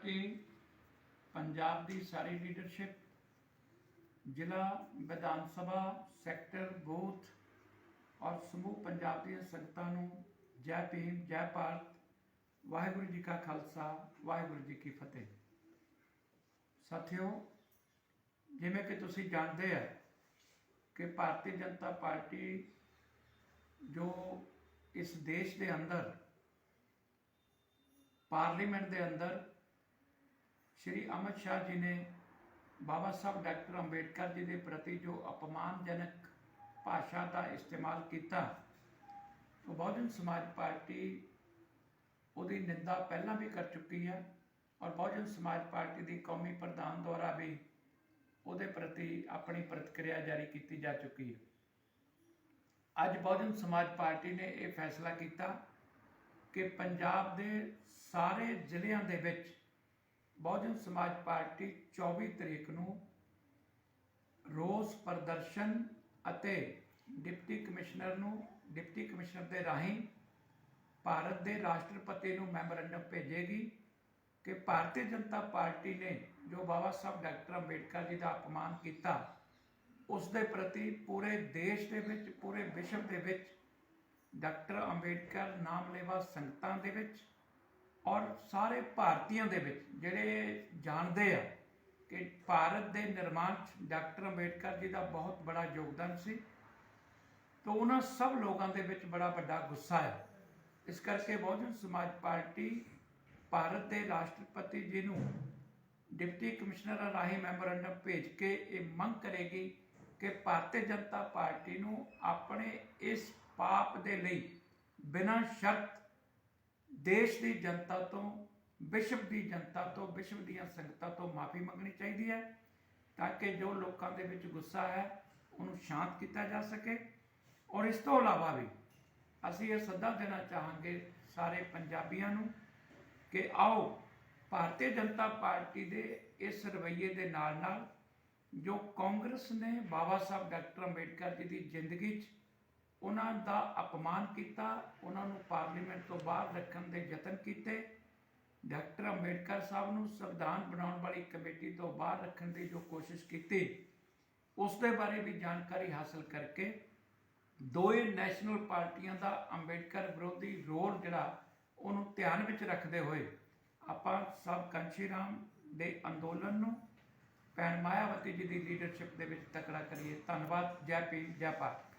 Party Punjab ਦੀ ਸਾਰੀ leadership ਜ਼ਿਲ੍ਹਾ ਵਿਧਾਨ ਸਭਾ ਸੈਕਟਰ ਬੂਥ ਔਰ ਸਮੂਹ ਪੰਜਾਬ ਦੀਆਂ ਸੰਗਤਾਂ ਨੂੰ ਜੈ ਭੀਮ, ਜੈ ਭਾਰਤ, ਵਾਹਿਗੁਰੂ ਜੀ ਕਾ ਖਾਲਸਾ, ਵਾਹਿਗੁਰੂ ਜੀ ਕੀ ਫਤਿਹ। ਸਾਥੀਓ, ਜਿਵੇਂ ਕਿ ਤੁਸੀਂ ਜਾਣਦੇ ਆ ਕਿ ਭਾਰਤੀ ਜਨਤਾ ਪਾਰਟੀ ਜੋ ਇਸ ਦੇਸ਼ ਦੇ ਅੰਦਰ, ਪਾਰਲੀਮੈਂਟ ਦੇ ਅੰਦਰ ਸ਼੍ਰੀ ਅਮਿਤ ਸ਼ਾਹ ਜੀ ਨੇ ਬਾਬਾ ਸਾਹਿਬ ਡਾਕਟਰ ਅੰਬੇਡਕਰ ਜੀ ਦੇ ਪ੍ਰਤੀ ਜੋ ਅਪਮਾਨਜਨਕ ਭਾਸ਼ਾ ਦਾ ਇਸਤੇਮਾਲ ਕੀਤਾ, ਉਹ ਬਹੁਜਨ ਸਮਾਜ ਪਾਰਟੀ ਉਹਦੀ ਨਿੰਦਾ ਪਹਿਲਾਂ ਵੀ ਕਰ ਚੁੱਕੀ ਹੈ ਔਰ ਬਹੁਜਨ ਸਮਾਜ ਪਾਰਟੀ ਦੀ ਕੌਮੀ ਪ੍ਰਧਾਨ ਦੁਆਰਾ ਵੀ ਉਹਦੇ ਪ੍ਰਤੀ ਆਪਣੀ ਪ੍ਰਤੀਕਿਰਿਆ ਜਾਰੀ ਕੀਤੀ ਜਾ ਚੁੱਕੀ ਹੈ। ਅੱਜ ਬਹੁਜਨ ਸਮਾਜ ਪਾਰਟੀ ਨੇ ਇਹ ਫੈਸਲਾ ਕੀਤਾ ਕਿ ਪੰਜਾਬ ਦੇ ਸਾਰੇ ਜ਼ਿਲ੍ਹਿਆਂ ਦੇ ਵਿੱਚ ਬਹੁਜਨ ਸਮਾਜ ਪਾਰਟੀ 24 ਤਰੀਕ ਨੂੰ ਰੋਸ ਪ੍ਰਦਰਸ਼ਨ ਅਤੇ ਡਿਪਟੀ ਕਮਿਸ਼ਨਰ ਨੂੰ, ਡਿਪਟੀ ਕਮਿਸ਼ਨਰ ਦੇ ਰਾਹੀਂ ਭਾਰਤ ਦੇ ਰਾਸ਼ਟਰਪਤੀ ਨੂੰ ਮੈਮੋਰੰਡਮ ਭੇਜੇਗੀ ਕਿ ਭਾਰਤੀ ਜਨਤਾ ਪਾਰਟੀ ਨੇ ਜੋ ਬਾਬਾ ਸਾਹਿਬ ਡਾਕਟਰ ਅੰਬੇਡਕਰ ਜੀ ਦਾ ਅਪਮਾਨ ਕੀਤਾ, ਉਸ ਦੇ ਪ੍ਰਤੀ ਪੂਰੇ ਦੇਸ਼ ਦੇ ਵਿੱਚ, ਪੂਰੇ ਵਿਸ਼ਵ ਦੇ ਵਿੱਚ ਡਾਕਟਰ ਅੰਬੇਡਕਰ ਨਾਮ ਲੈਵਾ ਸੰਗਤਾਂ ਦੇ ਵਿੱਚ ਔਰ ਸਾਰੇ ਭਾਰਤੀਆਂ ਦੇ ਵਿੱਚ ਜਿਹੜੇ ਜਾਣਦੇ ਆ ਕਿ ਭਾਰਤ ਦੇ ਨਿਰਮਾਣ 'ਚ ਡਾਕਟਰ ਅੰਬੇਡਕਰ ਜੀ ਦਾ ਬਹੁਤ ਬੜਾ ਯੋਗਦਾਨ ਸੀ, ਤਾਂ ਉਹਨਾਂ ਸਭ ਲੋਕਾਂ ਦੇ ਵਿੱਚ ਬੜਾ ਵੱਡਾ ਗੁੱਸਾ ਹੈ ਇਸ ਕਰਕੇ ਬਹੁਜਨ ਸਮਾਜ ਪਾਰਟੀ ਭਾਰਤ ਦੇ ਰਾਸ਼ਟਰਪਤੀ ਜੀ ਨੂੰ ਡਿਪਟੀ ਕਮਿਸ਼ਨਰ ਰਾਹੀਂ ਮੈਮੋਰੰਡਮ ਭੇਜ ਕੇ ਇਹ ਮੰਗ ਕਰੇਗੀ ਕਿ ਭਾਰਤੀ ਜਨਤਾ ਪਾਰਟੀ ਨੂੰ ਆਪਣੇ ਇਸ ਪਾਪ ਦੇ ਲਈ ਬਿਨਾਂ ਸ਼ਰਤ ਦੇਸ਼ ਦੀ ਜਨਤਾ ਤੋਂ, ਵਿਸ਼ਵ ਦੀ ਜਨਤਾ ਤੋਂ, ਵਿਸ਼ਵ ਦੀਆਂ ਸੰਗਤਾਂ ਤੋਂ ਮਾਫੀ ਮੰਗਣੀ ਚਾਹੀਦੀ ਹੈ ਤਾਂ ਕਿ ਜੋ ਲੋਕਾਂ ਦੇ ਵਿੱਚ ਗੁੱਸਾ ਹੈ, ਉਹਨੂੰ ਸ਼ਾਂਤ ਕੀਤਾ ਜਾ ਸਕੇ। ਔਰ ਇਸ ਤੋਂ ਇਲਾਵਾ ਵੀ ਅਸੀਂ ਇਹ ਸੱਦਾ ਦੇਣਾ ਚਾਹਾਂਗੇ ਸਾਰੇ ਪੰਜਾਬੀਆਂ ਨੂੰ ਕਿ ਆਓ, ਭਾਰਤੀ ਜਨਤਾ ਪਾਰਟੀ ਦੇ ਇਸ ਰਵੱਈਏ ਦੇ ਨਾਲ ਨਾਲ ਜੋ ਕਾਂਗਰਸ ਨੇ ਬਾਬਾ ਸਾਹਿਬ ਡਾਕਟਰ ਅੰਬੇਡਕਰ ਜੀ ਦੀ ਜ਼ਿੰਦਗੀ 'ਚ ਉਹਨਾਂ ਦਾ ਅਪਮਾਨ ਕੀਤਾ, ਉਹਨਾਂ ਨੂੰ ਪਾਰਲੀਮੈਂਟ ਤੋਂ ਬਾਹਰ ਰੱਖਣ ਦੇ ਯਤਨ ਕੀਤੇ। ਡਾਕਟਰ ਅੰਬੇਡਕਰ ਸਾਹਿਬ ਨੂੰ ਸੰਵਿਧਾਨ ਬਣਾਉਣ ਵਾਲੀ ਕਮੇਟੀ ਤੋਂ ਬਾਹਰ ਰੱਖਣ ਦੀ ਜੋ ਕੋਸ਼ਿਸ਼ ਕੀਤੀ, ਉਸ ਦੇ ਬਾਰੇ ਵੀ ਜਾਣਕਾਰੀ ਹਾਸਲ ਕਰਕੇ ਦੋਏ ਨੈਸ਼ਨਲ ਪਾਰਟੀਆਂ ਦਾ ਅੰਬੇਡਕਰ ਵਿਰੋਧੀ ਰੋਲ ਜਿਹੜਾ, ਉਹਨੂੰ ਧਿਆਨ ਵਿੱਚ ਰੱਖਦੇ ਹੋਏ ਆਪਾਂ ਸਭ ਕੰਸ਼ੀ ਰਾਮ ਦੇ ਅੰਦੋਲਨ ਨੂੰ, ਭੈਣ ਮਾਇਆਵਤੀ ਜੀ ਦੀ ਲੀਡਰਸ਼ਿਪ ਦੇ ਵਿੱਚ ਤਕੜਾ ਕਰੀਏ। ਧੰਨਵਾਦ, ਜੈ ਭੀਮ ਜੈ ਭਾਰਤ।